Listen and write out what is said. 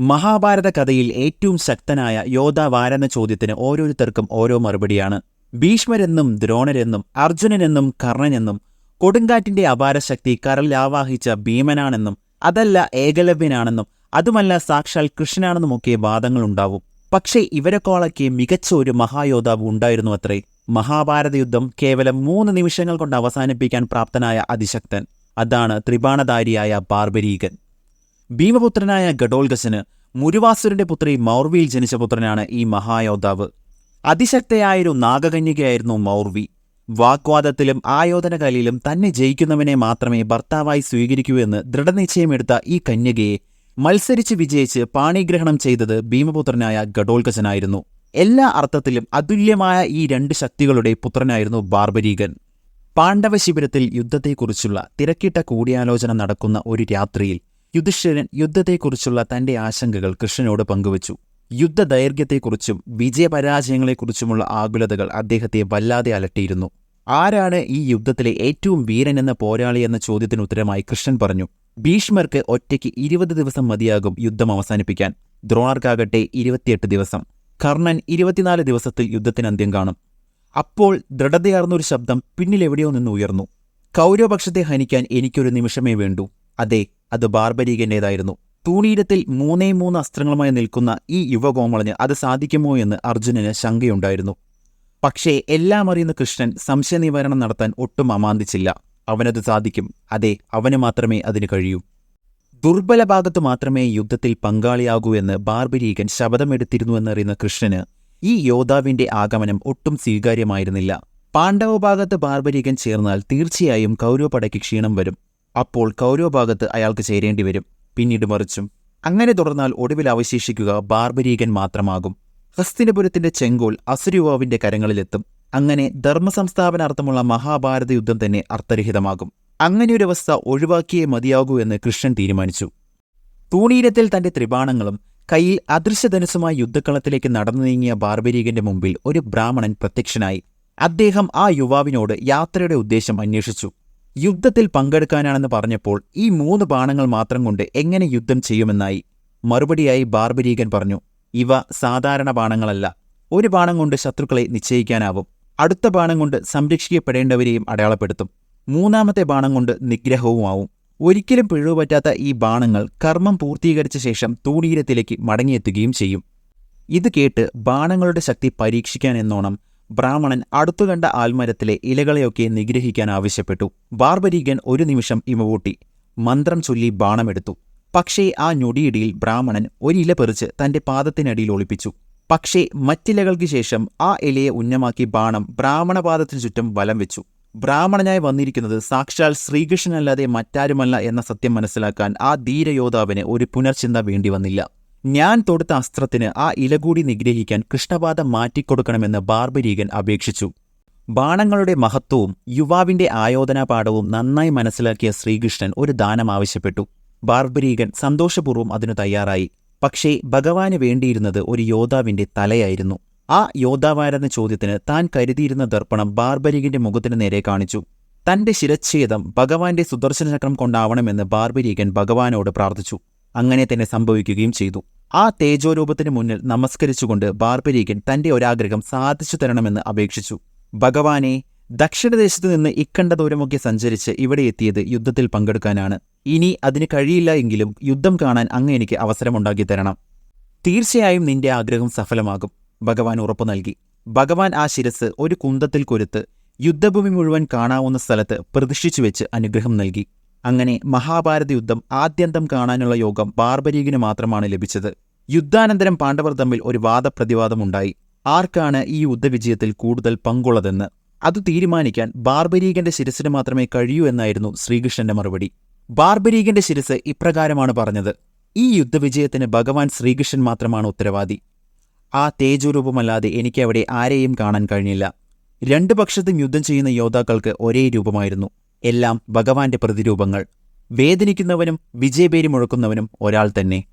മഹാഭാരത കഥയിൽ ഏറ്റവും ശക്തനായ യോദ്ധാവാരെന്ന ചോദ്യത്തിന് ഓരോരുത്തർക്കും ഓരോ മറുപടിയാണ്. ഭീഷ്മരെന്നും ദ്രോണരെന്നും അർജുനനെന്നും കർണനെന്നും കൊടുങ്കാറ്റിന്റെ അപാരശക്തി കരൽ ആവാഹിച്ച ഭീമനാണെന്നും അതല്ല ഏകലവ്യനാണെന്നും അതുമല്ല സാക്ഷാൽ കൃഷ്ണനാണെന്നുമൊക്കെ വാദങ്ങളുണ്ടാവും. പക്ഷേ ഇവരെക്കോളൊക്കെ മികച്ച ഒരു മഹായോദ്ധാവ് ഉണ്ടായിരുന്നു അത്രേ. മഹാഭാരത യുദ്ധം കേവലം മൂന്ന് നിമിഷങ്ങൾ കൊണ്ട് അവസാനിപ്പിക്കാൻ പ്രാപ്തനായ അതിശക്തൻ. അതാണ് ത്രിപാണധാരിയായ ബാർബരീകൻ. ഭീമപുത്രനായ ഗഡോൽഗസന് മുരുവാസുരന്റെ പുത്രി മൗർവിയിൽ ജനിച്ച പുത്രനാണ് ഈ മഹായോദ്ധാവ്. അതിശക്തയായൊരു നാഗകന്യകയായിരുന്നു മൗർവി. വാക്വാദത്തിലും ആയോധനകലയിലും തന്നെ ജയിക്കുന്നവനെ മാത്രമേ ഭർത്താവായി സ്വീകരിക്കൂ എന്ന് ദൃഢനിശ്ചയമെടുത്ത ഈ കന്യകയെ മത്സരിച്ച് വിജയിച്ച് പാണിഗ്രഹണം ചെയ്തത് ഭീമപുത്രനായ ഗഡോൽഗസനായിരുന്നു. എല്ലാ അർത്ഥത്തിലും അതുല്യമായ ഈ രണ്ട് ശക്തികളുടെ പുത്രനായിരുന്നു ബാർബരീകൻ പാണ്ഡവ ശിബിരത്തിൽ യുദ്ധത്തെക്കുറിച്ചുള്ള തിരക്കിട്ട കൂടിയാലോചന നടക്കുന്ന ഒരു രാത്രിയിൽ യുധിഷ്ഠിരൻ യുദ്ധത്തെക്കുറിച്ചുള്ള തന്റെ ആശങ്കകൾ കൃഷ്ണനോട് പങ്കുവച്ചു. യുദ്ധദൈർഘ്യത്തെക്കുറിച്ചും വിജയപരാജയങ്ങളെക്കുറിച്ചുമുള്ള ആകുലതകൾ അദ്ദേഹത്തെ വല്ലാതെ അലട്ടിയിരുന്നു. ആരാണ് ഈ യുദ്ധത്തിലെ ഏറ്റവും വീരൻ എന്ന പോരാളി എന്ന ചോദ്യത്തിന് ഉത്തരമായി കൃഷ്ണൻ പറഞ്ഞു. ഭീഷ്മർക്ക് ഒറ്റയ്ക്ക് ഇരുപത് ദിവസം മതിയാകും യുദ്ധം അവസാനിപ്പിക്കാൻ. ദ്രോണർക്കാകട്ടെ ഇരുപത്തിയെട്ട് ദിവസം. കർണൻ ഇരുപത്തിനാല് ദിവസത്തിൽ യുദ്ധത്തിന് അന്ത്യം കാണും. അപ്പോൾ ദൃഢതയാർന്നൊരു ശബ്ദം പിന്നിലെവിടെയോ നിന്ന് ഉയർന്നു. കൗരവപക്ഷത്തെ ഹനിക്കാൻ എനിക്കൊരു നിമിഷമേ വേണ്ടു. അതെ അത് ബാർബരീകന്റേതായിരുന്നു. തൂണീരത്തിൽ മൂന്നേ മൂന്ന് അസ്ത്രങ്ങളുമായി നിൽക്കുന്ന ഈ യുവകോമളന് അത് സാധിക്കുമോ എന്ന് അർജുനന് ശങ്കയുണ്ടായിരുന്നു. പക്ഷേ എല്ലാം അറിയുന്ന കൃഷ്ണൻ സംശയനിവാരണം നടത്താൻ ഒട്ടും അമാന്തിച്ചില്ല. അവനത് സാധിക്കും. അതെ അവന് മാത്രമേ അതിന് കഴിയൂ. ദുർബല ഭാഗത്ത് മാത്രമേ യുദ്ധത്തിൽ പങ്കാളിയാകൂ എന്ന് ബാർബരീകൻ ശപഥമെടുത്തിരുന്നുവെന്നറിയുന്ന കൃഷ്ണന് ഈ യോദ്ധാവിന്റെ ആഗമനം ഒട്ടും സ്വീകാര്യമായിരുന്നില്ല. പാണ്ഡവ പാണ്ഡവഭാഗത്ത് ബാർബരീകൻ ചേർന്നാൽ തീർച്ചയായും കൗരവപടയ്ക്ക് ക്ഷീണം വരും. അപ്പോൾ കൗരവഭാഗത്ത് അയാൾക്ക് ചേരേണ്ടി വരും. പിന്നീട് മറിച്ചും അങ്ങനെ തുടർന്നാൽ ഒടുവിൽ അവശേഷിക്കുക ബാർബരീകൻ മാത്രമാകും. ഹസ്തിനപുരത്തിന്റെ ചെങ്കോൽ അസുരുവാവിന്റെ കരങ്ങളിലെത്തും. അങ്ങനെ ധർമ്മസംസ്ഥാപനാർത്ഥമുള്ള മഹാഭാരത യുദ്ധം തന്നെ അർത്ഥരഹിതമാകും. അങ്ങനെയൊരവസ്ഥ ഒഴിവാക്കിയേ മതിയാകൂ എന്ന് കൃഷ്ണൻ തീരുമാനിച്ചു. തൂണീരത്തിൽ തന്റെ ത്രിപാണങ്ങളും കയ്യിൽ അദൃശ്യധനുസുമായി യുദ്ധക്കളത്തിലേക്ക് നടന്നു നീങ്ങിയ ബാർബരീകന്റെ മുമ്പിൽ ഒരു ബ്രാഹ്മണൻ പ്രത്യക്ഷനായി. അദ്ദേഹം ആ യുവാവിനോട് യാത്രയുടെ ഉദ്ദേശം അന്വേഷിച്ചു. യുദ്ധത്തിൽ പങ്കെടുക്കാനാണെന്ന് പറഞ്ഞപ്പോൾ ഈ മൂന്ന് ബാണങ്ങൾ മാത്രം കൊണ്ട് എങ്ങനെ യുദ്ധം ചെയ്യുമെന്നായി മറുപടിയായി ബാർബരീകൻ പറഞ്ഞു ഇവ സാധാരണ ബാണങ്ങളല്ല. ഒരു ബാണം കൊണ്ട് ശത്രുക്കളെ നിശ്ചയിക്കാനാവും. അടുത്ത ബാണം കൊണ്ട് സംരക്ഷിക്കപ്പെടേണ്ടവരെയും അടയാളപ്പെടുത്തും. മൂന്നാമത്തെ ബാണം കൊണ്ട് നിഗ്രഹവുമാവും ഒരിക്കലും പിഴവ് പറ്റാത്ത ഈ ബാണങ്ങൾ കർമ്മം പൂർത്തീകരിച്ച ശേഷം തൂണീരത്തിലേക്ക് മടങ്ങിയെത്തുകയും ചെയ്യും. ഇത് കേട്ട് ബാണങ്ങളുടെ ശക്തി പരീക്ഷിക്കാൻ എന്നോണം ബ്രാഹ്മണൻ അടുത്തുകണ്ട ആൽമരത്തിലെ ഇലകളെയൊക്കെ നിഗ്രഹിക്കാൻ ആവശ്യപ്പെട്ടു. ബാർബരീകൻ ഒരു നിമിഷം ഇമവൂട്ടി മന്ത്രം ചൊല്ലി ബാണമെടുത്തു. പക്ഷേ ആ ഞൊടിയിടിയിൽ ബ്രാഹ്മണൻ ഒരില പെറിച്ച് തന്റെ പാദത്തിനടിയിൽ ഒളിപ്പിച്ചു. പക്ഷേ മറ്റിലകൾക്ക് ശേഷം ആ ഇലയെ ഉന്നമാക്കി ബാണം ബ്രാഹ്മണപാദത്തിനു ചുറ്റും വലം വെച്ചു. ബ്രാഹ്മണനായി വന്നിരിക്കുന്നത് സാക്ഷാൽ ശ്രീകൃഷ്ണനല്ലാതെ മറ്റാരുമല്ല എന്ന സത്യം മനസ്സിലാക്കാൻ ആ ധീരയോദ്ധാവിന് ഒരു പുനർചിന്ത വേണ്ടി വന്നില്ല. ഞാൻ തൊടുത്ത അസ്ത്രത്തിന് ആ ഇല കൂടി നിഗ്രഹിക്കാൻ കൃഷ്ണപാദം മാറ്റിക്കൊടുക്കണമെന്ന് ബാർബരീകൻ അപേക്ഷിച്ചു. ബാണങ്ങളുടെ മഹത്വവും യുവാവിന്റെ ആയോധനാപാഠവും നന്നായി മനസ്സിലാക്കിയ ശ്രീകൃഷ്ണൻ ഒരു ദാനം ആവശ്യപ്പെട്ടു. ബാർബരീകൻ സന്തോഷപൂർവം അതിനു തയ്യാറായി. പക്ഷേ ഭഗവാന് വേണ്ടിയിരുന്നത് ഒരു യോദ്ധാവിന്റെ തലയായിരുന്നു. ആ യോദ്ധാവാരെന്ന ചോദ്യത്തിന് താൻ കരുതിയിരുന്ന ദർപ്പണം ബാർബരീകന്റെ മുഖത്തിനു നേരെ കാണിച്ചു. തന്റെ ശിരച്ഛേദം ഭഗവാന്റെ സുദർശനചക്രം കൊണ്ടാവണമെന്ന് ബാർബരീകൻ ഭഗവാനോട് പ്രാർത്ഥിച്ചു. അങ്ങനെ തന്നെ സംഭവിക്കുകയും ചെയ്തു. ആ തേജോരൂപത്തിന് മുന്നിൽ നമസ്കരിച്ചുകൊണ്ട് ബാർബരീകൻ തന്റെ ഒരാഗ്രഹം സാധിച്ചു തരണമെന്ന് അപേക്ഷിച്ചു. ഭഗവാനെ ദക്ഷിണദേശത്തു നിന്ന് ഇക്കണ്ട ദൂരമൊക്കെ സഞ്ചരിച്ച് ഇവിടെ എത്തിയത് യുദ്ധത്തിൽ പങ്കെടുക്കാനാണ്. ഇനി അതിന് കഴിയില്ല എങ്കിലും യുദ്ധം കാണാൻ അങ്ങ് എനിക്ക് അവസരമുണ്ടാക്കി തരണം. തീർച്ചയായും നിന്റെ ആഗ്രഹം സഫലമാകും ഭഗവാൻ ഉറപ്പു നൽകി. ഭഗവാൻ ആ ശിരസ് ഒരു കുന്തത്തിൽ കൊരുത്ത് യുദ്ധഭൂമി മുഴുവൻ കാണാവുന്ന സ്ഥലത്ത് പ്രതിഷ്ഠിച്ചു വെച്ച് അനുഗ്രഹം നൽകി. അങ്ങനെ മഹാഭാരത യുദ്ധം ആദ്യന്തം കാണാനുള്ള യോഗം ബാർബരീകിന് മാത്രമാണ് ലഭിച്ചത്. യുദ്ധാനന്തരം പാണ്ഡവർ തമ്മിൽ ഒരു വാദപ്രതിവാദമുണ്ടായി ആർക്കാണ് ഈ യുദ്ധവിജയത്തിൽ കൂടുതൽ പങ്കുള്ളതെന്ന്? അത് തീരുമാനിക്കാൻ ബാർബരീകന്റെ ശിരസിന് മാത്രമേ കഴിയൂ എന്നായിരുന്നു ശ്രീകൃഷ്ണന്റെ മറുപടി. ബാർബരീകന്റെ ശിരസ് ഇപ്രകാരമാണ് പറഞ്ഞത്. ഈ യുദ്ധവിജയത്തിന് ഭഗവാൻ ശ്രീകൃഷ്ണൻ മാത്രമാണ് ഉത്തരവാദി. ആ തേജുരൂപമല്ലാതെ എനിക്കവിടെ ആരെയും കാണാൻ കഴിഞ്ഞില്ല. രണ്ടു പക്ഷത്തും യുദ്ധം ചെയ്യുന്ന യോദ്ധാക്കൾക്ക് ഒരേ രൂപമായിരുന്നു. എല്ലാം ഭഗവാന്റെ പ്രതിരൂപങ്ങൾ. വേദനിക്കുന്നവനും വിജയപേരി മുഴക്കുന്നവനും ഒരാൾ തന്നെ.